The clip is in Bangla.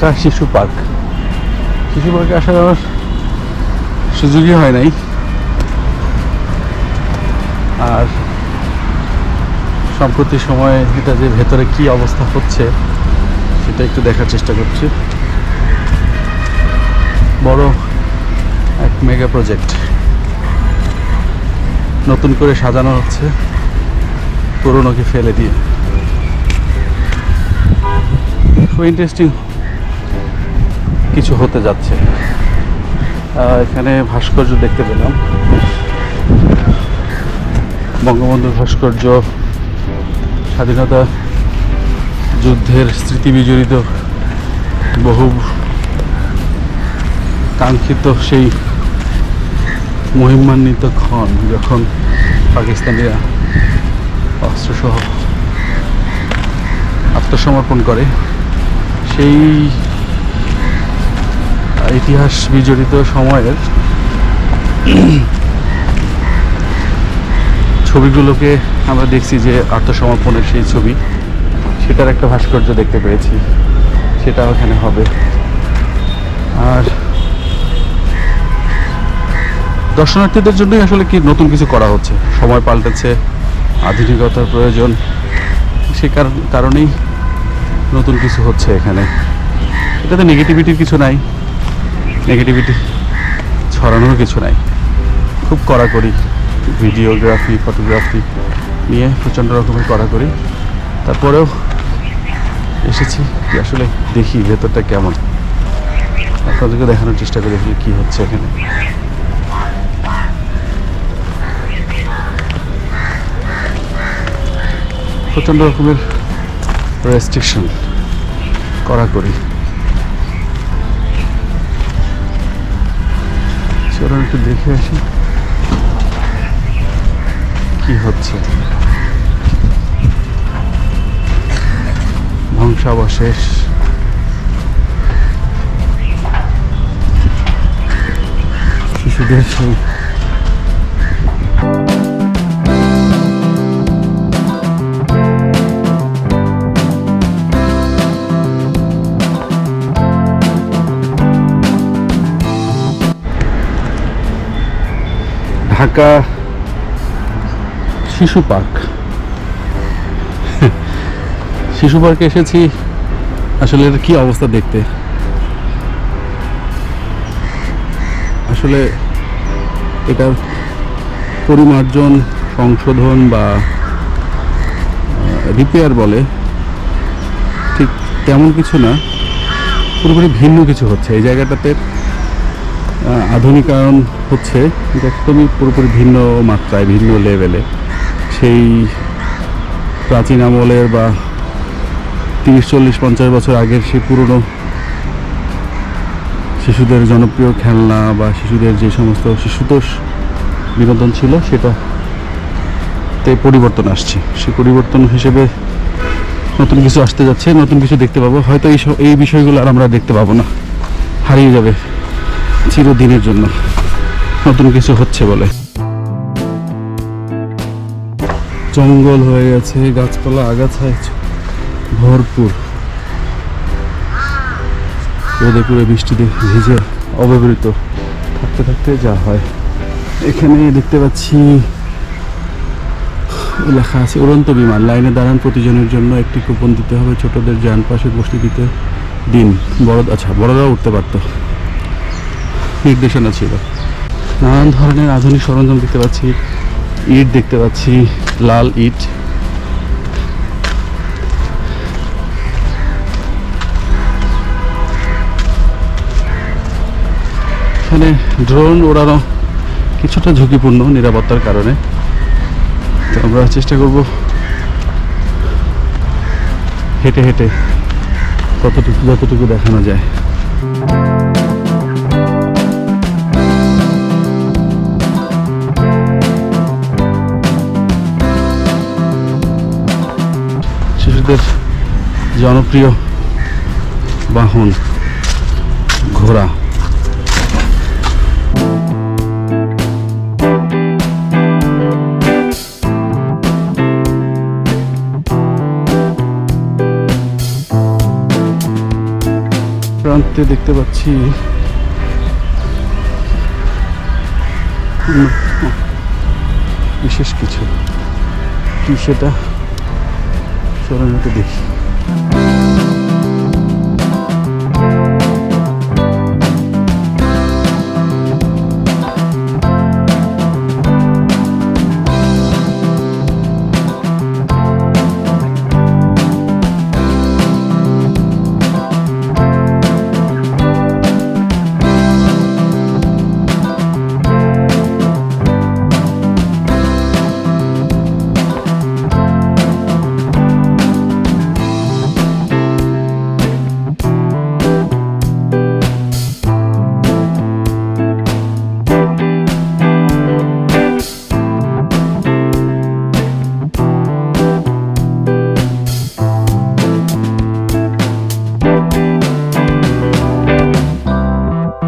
ঢাকা শিশু পার্ক। শিশু পার্কে আসার আমার সুযোগই হয় নাই। আর সম্প্রতি সময়ে এটা যে ভেতরে কি অবস্থা হচ্ছে, সেটা একটু দেখার চেষ্টা করছি। বড় এক মেগা প্রজেক্ট নতুন করে সাজানো হচ্ছে পুরোনোকে ফেলে দিয়ে। খুব ইন্টারেস্টিং কিছু হতে যাচ্ছে। এখানে ভাস্কর্য দেখতে পেলাম। বঙ্গবন্ধুর ভাস্কর্য, স্বাধীনতা যুদ্ধের স্মৃতি বিজড়িত বহু কাঙ্ক্ষিত সেই মহিমান্বিত ক্ষণ যখন পাকিস্তানিরা অস্ত্রসহ আত্মসমর্পণ করে। সেই ইতিহাস বিজড়িত সময়ের ছবিগুলোকে আমরা দেখছি যে আত্মসমর্পণের সেই ছবি। সেটার একটা ভাস্কর্য দেখতে পেয়েছি। সেটাও এখানে হবে। আর দর্শনার্থীদের জন্যই আসলে কি নতুন কিছু করা হচ্ছে? সময় পাল্টেছে, আধুনিকতার প্রয়োজন। সে কারণ- কারণেই নতুন কিছু হচ্ছে এখানে। এটাতে নেগেটিভিটির কিছু নাই। নেগেটিভিটি ছড়ানোর কিছু নাই। খুব কড়াকড়ি ভিডিওগ্রাফি ফটোগ্রাফি নিয়ে প্রচণ্ড রকমের কড়াকড়ি। তারপরেও এসেছি যে আসলে দেখি ভেতরটা কেমন। আপনাদেরকে দেখানোর চেষ্টা করি আসলে কী হচ্ছে এখানে। প্রচণ্ড রকমের রেস্ট্রিকশন কড়াকড়ি। চলুন একটু দেখে আসি কি হচ্ছে। ধ্বংসাবশেষ। শিশুদের সেই ঢাকা শিশু পার্ক। শিশু পার্কে এসেছি আসলে এর কি অবস্থা দেখতে? আসলে এটার পরিমার্জন, সংশোধন বা রিপেয়ার বলে ঠিক তেমন কিছু না, পুরোপুরি ভিন্ন কিছু হচ্ছে। এই জায়গাটাতে আধুনিকায়ন হচ্ছে একদমই পুরোপুরি ভিন্ন মাত্রায়, ভিন্ন লেভেলে সেই প্রাচীন আমলের বা তিরিশ, চল্লিশ, পঞ্চাশ বছর আগের সেই পুরনো শিশুদের জনপ্রিয় খেলনা বা শিশুদের যে সমস্ত শিশুতোষ বিনোদন ছিল, সেটা তে পরিবর্তন আসছে। সেই পরিবর্তন হিসেবে নতুন কিছু আসতে যাচ্ছে, নতুন কিছু দেখতে পাবো। হয়তো এই এই বিষয়গুলো আর আমরা দেখতে পাবো না। হারিয়ে যাবে। চিরদিনের জন্য। নতুন কিছু হচ্ছে বলে। জঙ্গল হয়ে গেছে, গাছপালা আগাছায় ভরপুর। রোদে বৃষ্টিতে ভিজে অব্যবহৃত। থাকতে থাকতে যা হয়। এখানে দেখতে পাচ্ছি লেখা আছে, উড়ন্ত বিমান। লাইনে দাঁড়ান প্রতিজনের জন্য একটি কুপন দিতে হবে। ছোটদের যান পাশে বসতে দিতে দিন। বড় আচ্ছা বড়রাও উঠতে পারতো। নির্দেশনা ছিল। নানান ধরনের আধুনিক সরঞ্জাম দেখতে পাচ্ছি, ইট দেখতে পাচ্ছি, লাল ইট। এখানে ড্রোন ওড়ানো কিছুটা ঝুঁকিপূর্ণ নিরাপত্তার কারণে। তো আমরা চেষ্টা করব হেঁটে হেঁটে কতটুকু যতটুকু দেখানো যায়। শিশুদের জনপ্রিয় বাহন ঘোড়া। প্রান্তে দেখতে পাচ্ছি বিশেষ কিছু। কি সেটা? চলুন একটু দেখি।